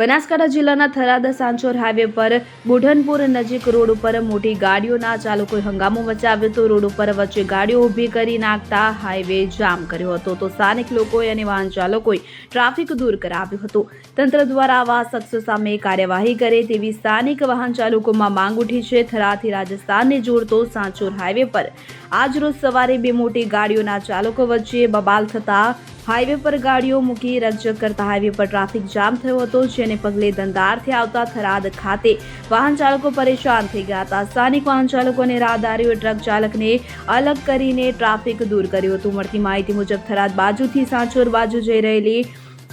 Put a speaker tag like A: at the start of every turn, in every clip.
A: બનાસકાંઠા જિલ્લાના થરાદ સાંચોર હાઈવે પર બુઢનપુર નજીક રોડ ઉપર મોટી ગાડીઓના ચાલકોએ હંગામો મચાવ્યો હતો. રોડ ઉપર વચ્ચે ગાડીઓ ઊભી કરી નાખતા હાઈવે જામ કર્યો હતો. તો સ્થાનિક લોકોએ અને વાહન ચાલકોએ ટ્રાફિક દૂર કરાવ્યું હતું. તંત્ર દ્વારા આવા શખ્સો સામે કાર્યવાહી કરે તેવી સ્થાનિક વાહન ચાલકોમાં માંગ ઉઠી છે. થરાથી રાજસ્થાનને જોડતો સાંચોર હાઈવે પર આજરોજ સવારે બે મોટી ગાડીઓના ચાલકો વચ્ચે બબાલ થતા હાઈવે પર ગાડીઓ મૂકી રકઝક કરતા હાઈવે પર ટ્રાફિક જામ થયો હતો, જેને પગલે દંદારથી આવતા થરાદ ખાતે વાહન ચાલકો પરેશાન થઈ ગયા હતા. સ્થાનિક વાહન ચાલકોને રાહદારીઓ ટ્રક ચાલકને અલગ કરીને ટ્રાફિક દૂર કર્યું હતું. મળતી માહિતી મુજબ થરાદ બાજુથી સાંચોર બાજુ જઈ રહેલી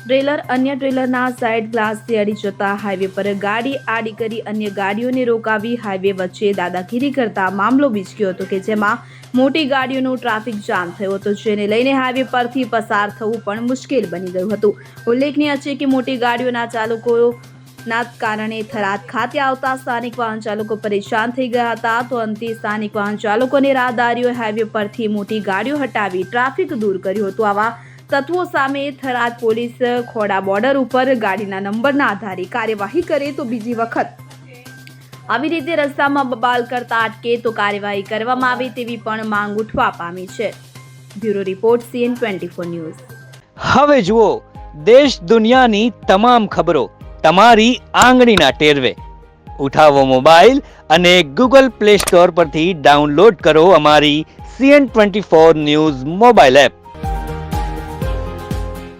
A: ટ્રેલર, અન્ય ટ્રેલરના સાઇડ ગ્લાસથી અડી જતા હાઈવે પર ગાડી આડી કરી અન્ય ગાડીઓને રોકાવી હાઈવે વચ્ચે દાદાગીરી કરતા મામલો વિચક્યો હતો કે જેમાં મોટી ગાડીઓનું ટ્રાફિક જામ થયો હતો, જેને લઈને હાઈવે પરથી પસાર થવું પણ મુશ્કેલ બની ગયું હતું. ઉલ્લેખનીય છે કે મોટી ગાડીઓના ચાલકો ના કારણે થરાદ ખાતે આવતા સ્થાનિક વાહન ચાલકો પરેશાન થઈ ગયા હતા. તો અંતે સ્થાનિક વાહન ચાલકોને રાહદારીઓ હાઈવે પરથી મોટી ગાડીઓ હટાવી ટ્રાફિક દૂર કર્યું હતું. આવા તત્વો સામે થરાદ પોલીસ ખોડા બોર્ડર ઉપર ગાડીના નંબરના આધારે કાર્યવાહી કરે તો બીજી વખત. આવી રીતે રસ્તામાં બબાલ કરતા અટકે તો કાર્યવાહી કરવામાં આવે તેવી પણ માંગ ઉઠવા પામી છે. Bureau report CN twenty four news.
B: હવે જુઓ, દેશ દુનિયાની તમામ ખબરો તમારી આંગળીના ટેરવે. ઉઠાવો મોબાઈલ અને ગૂગલ પ્લે સ્ટોર પરથી ડાઉનલોડ કરો અમારી CN twenty four news mobile app.